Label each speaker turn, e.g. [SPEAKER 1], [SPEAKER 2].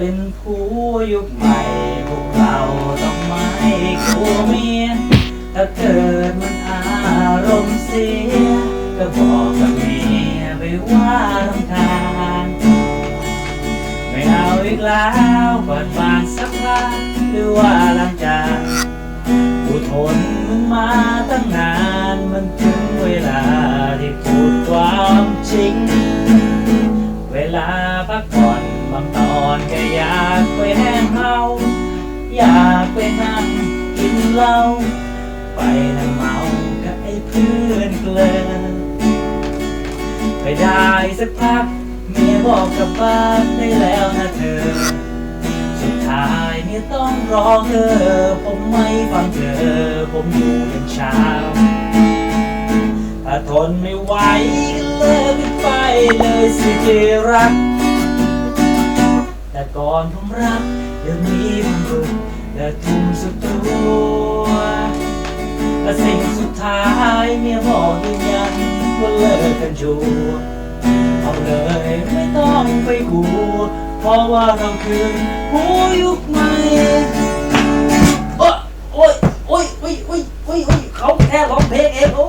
[SPEAKER 1] เป็นผู้ยุคใหม่พวกเราต้องไม่กลัวเมียถ้าเกิดมันอารมณ์เสีย ก็บอกกับเมียไปว่าลำคาญไม่เอาอีกแล้วเปิดบานสักพักหรือว่าล้างจานกูทนมึงมาตั้งนานมันถึงเวลาที่พูดความจริงางตอนก็อยากไปแห้งเฮาอยากไปนั่งกินเหล้าไปนั่งเมากับไอ้เพื่อนเกลือไปได้สักพักเมียบอกกลับบ้านได้แล้วนะเธอ สุดท้ายเมียต้องร้องเธอ ผมไม่ฟังเธอ ผมอยู่ยันเช้าถ้าทนไม่ไหวก็เลิกกันไปเลยสิที่รัก อนผมรักเดี๋ยวนี้ผมรุนและทุ่มสุดตัวและสิ่งสุดท้ายเมียบอกยืนยันว่าเลิกกันชัวร์เอาเลยไม่ต้องไปกลัวเพราะว่าเราคือผู้ยุคใหม่โอ๊ยโอ๊ยโอ๊ยโอ๊ยโอ๊ยโอ๊ยโอ๊ยเขาแค่ร้องเพลงเองโอ้